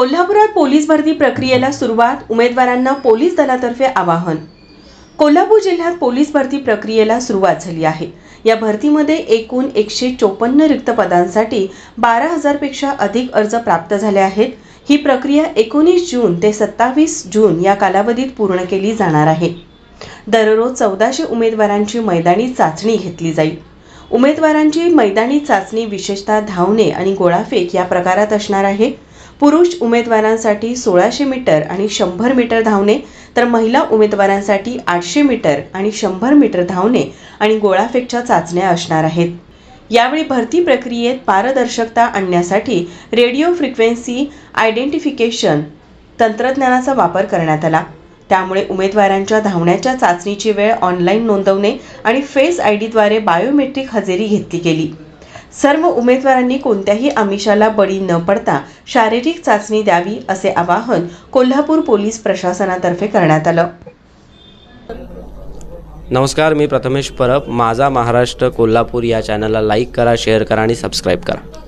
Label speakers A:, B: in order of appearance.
A: कोल्हापुरात पोलीस भरती प्रक्रियेला सुरुवात उमेदवारांना पोलीस दलातर्फे आवाहन. कोल्हापूर जिल्ह्यात पोलीस भरती प्रक्रियेला सुरुवात झाली आहे. या भरतीमध्ये एकूण एकशे चोपन्न रिक्त पदांसाठी बारा हजारपेक्षा अधिक अर्ज प्राप्त झाले आहेत. ही प्रक्रिया एकोणीस जून ते सत्तावीस जून या कालावधीत पूर्ण केली जाणार आहे. दररोज चौदाशे उमेदवारांची मैदानी चाचणी घेतली जाईल. उमेदवारांची मैदानी चाचणी विशेषतः धावणे आणि गोळाफेक या प्रकारात असणार आहे. पुरुष उमेदवारांसाठी सोळाशे मीटर आणि शंभर मीटर धावणे तर महिला उमेदवारांसाठी आठशे मीटर आणि शंभर मीटर धावणे आणि गोळाफेकच्या चाचण्या असणार आहेत. यावेळी भरती प्रक्रियेत पारदर्शकता आणण्यासाठी रेडिओ फ्रिक्वेन्सी आयडेंटिफिकेशन तंत्रज्ञानाचा वापर करण्यात आला. त्यामुळे उमेदवारांच्या धावण्याच्या चाचणीची वेळ ऑनलाईन नोंदवणे आणि फेस आय डीद्वारे बायोमेट्रिक हजेरी घेतली गेली. सर्व उमेदवारांनी कोणत्याही आमिषाला बळी न पडता शारीरिक चाचणी द्यावी असे आवाहन कोल्हापूर पोलीस प्रशासनातर्फे करण्यात आलं.
B: नमस्कार मी प्रथमेश परब. माझा महाराष्ट्र कोल्हापूर या चॅनलला लाईक करा शेअर करा आणि सबस्क्राईब करा.